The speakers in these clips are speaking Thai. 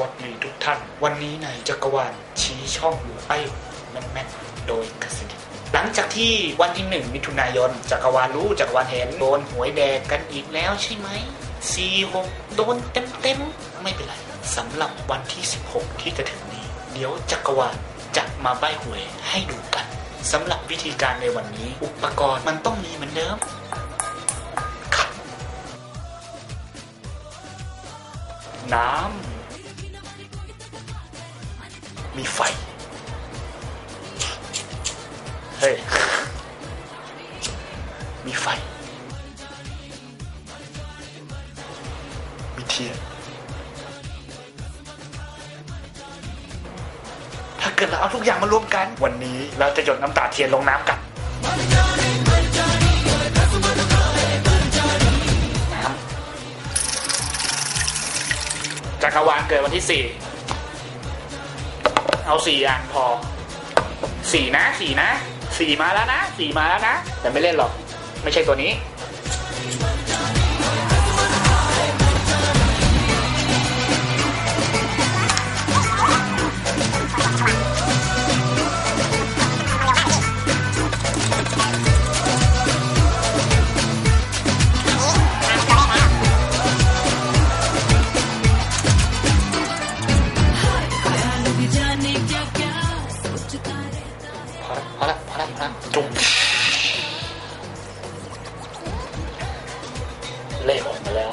วัสดีทุกท่าน วันนี้ในจักรวาลชี้ช่องอยู่ไอ้แม่นแม่โดยกสิทธิ์หลังจากที่วันที่หนึ่งมิถุนายนจักรวาลรู้จักรวาลเห็นโดนหวยแดกกันอีกแล้วใช่ไหมสี่หกโดนเต็มเต็มๆ ไม่เป็นไรสำหรับวันที่ 16 ที่จะถึงนี้ เดี๋ยวจักรวาลจะมาใบหวยให้ดูกันสำหรับวิธีการในวันนี้ อุปกรณ์มันต้องมีเหมือนเดิมน้ำ มีไฟ เฮ้ย มีไฟ มีเทียน ถ้าเกิดเราเอาทุกอย่างมารวมกัน วันนี้เราจะหยดน้ำตาเทียนลงน้ำกันน้ำจักรวาลเกิดวันที่สี่ เอาสี่อันพอสี่นะสี่นะสี่มาแล้วนะสี่มาแล้วนะ แต่ไม่เล่นหรอก ไม่ใช่ตัวนี้ ละพอละพอละพอละจุ๊บเลขออกมาแล้ว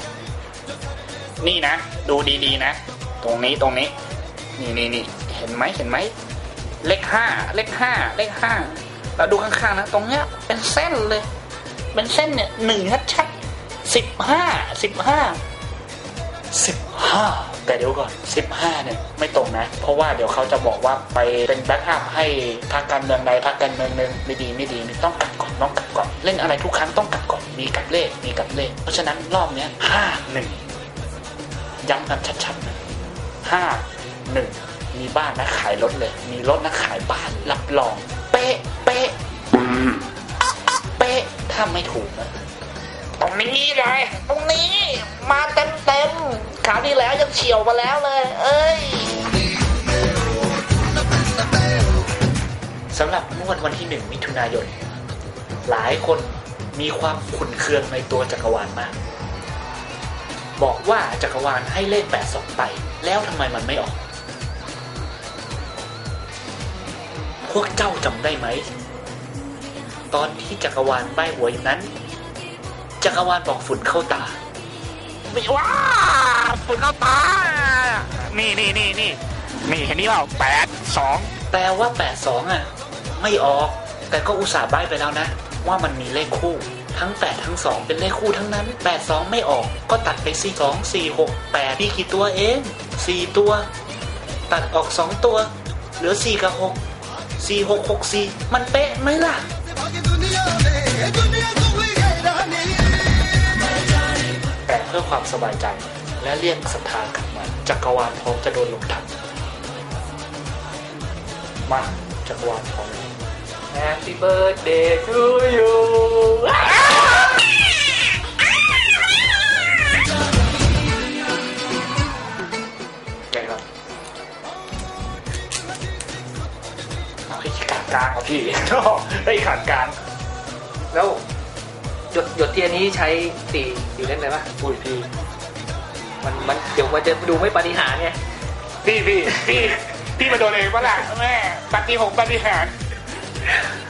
นี่นะ ดูดีๆนะ ตรงนี้ตรงนี้ นี่นี่นี่เห็นไหมเห็นไหม เลขห้าเลขห้าเลขห้าเราดูข้างๆนะ ตรงเนี้ย เป็นเส้นเลย เป็นเส้นเนี่ยหนึ่งชัดๆสิบห้าสิบห้าสิบห้า แต่เดี๋ยวก่อนสิบห้าเนี่ยไม่ตรงนะ เพราะว่าเดี๋ยวเขาจะบอกว่าไปเป็นแบ็กอัพให้พรรคการเมืองใดพรรคการเมืองหนึ่งไม่ดีไม่ดีต้องกลับก่อนต้องกลับก่อน เล่นอะไรทุกครั้งต้องกลับก่อนมีกับเลขมีกับเลข เพราะฉะนั้นรอบเนี้ยห้าหนึ่งย้ำกันชัดๆนะห้าหนึ่งมีบ้านนะขายรถเลย มีรถนะขายบ้านรับรอง เป๊ะเป๊ะเป๊ะถ้าไม่ถูกนะ นี้เลยตรงนี้มาเต็มเต็มๆคราวที่แล้วยังเฉียวมาแล้วเลย เอ้ยสำหรับงวดวันที่หนึ่งมิถุนายน หลายคนมีความขุนเคืองในตัวจักรวาลมาก บอกว่าจักรวาลให้เลขแปดสองไป แล้วทำไมมันไม่ออก พวกเจ้าจำได้ไหม ตอนที่จักรวาลใบหัวยอยู่นั้น จักรวาลบอกฝุ่นเข้าตา ไม่ว้าฝุ่นเข้าตา นี่นี่นี่นี่นี่เห็นนี่เปล่าแปดสองแต่ว่าแปดสองอะ ไม่ออก แต่ก็อุตส่าห์ใบไปแล้วนะ ว่ามันมีเลขคู่ ทั้งแปดทั้งสองเป็นเลขคู่ทั้งนั้นแปดสองไม่ออก ก็ตัดไปสี่สองสี่หกแปดมีกี่ตัวเองสี่ตัว ตัดออกสองตัว เหลือสี่กับหกสี่หกหกสี่มันเป๊ะไหมล่ะ ความสบายใจ และเรียกศรัทธากลับมาจักรวาลพร้อมจะโดนลงทันมาจักรวาลพร้อม Happy birthday to you แกครับเอาให้ขาดกลางเอาพี่ให้ขาดกลางแล้วหย ดหยดเทียนนี้ใช้สี่สี่เล่นเลยปะอุ้ยพี่ มันมันเดี๋ยวมันจะดูไม่ปฏิหารย์ไงพี่พี่พี่พี่มาโดนเองปะล่ะแม่ปฏิหงปฏิหาร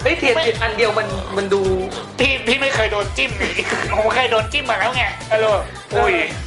เฮ้ยเทียนจุดอันเดียวมันมันดู พี่พี่ไม่เคยโดนจิ้มนี่ผมเคยโดนจิ้มมาแล้วไงฮัลโหลอุ้ยเ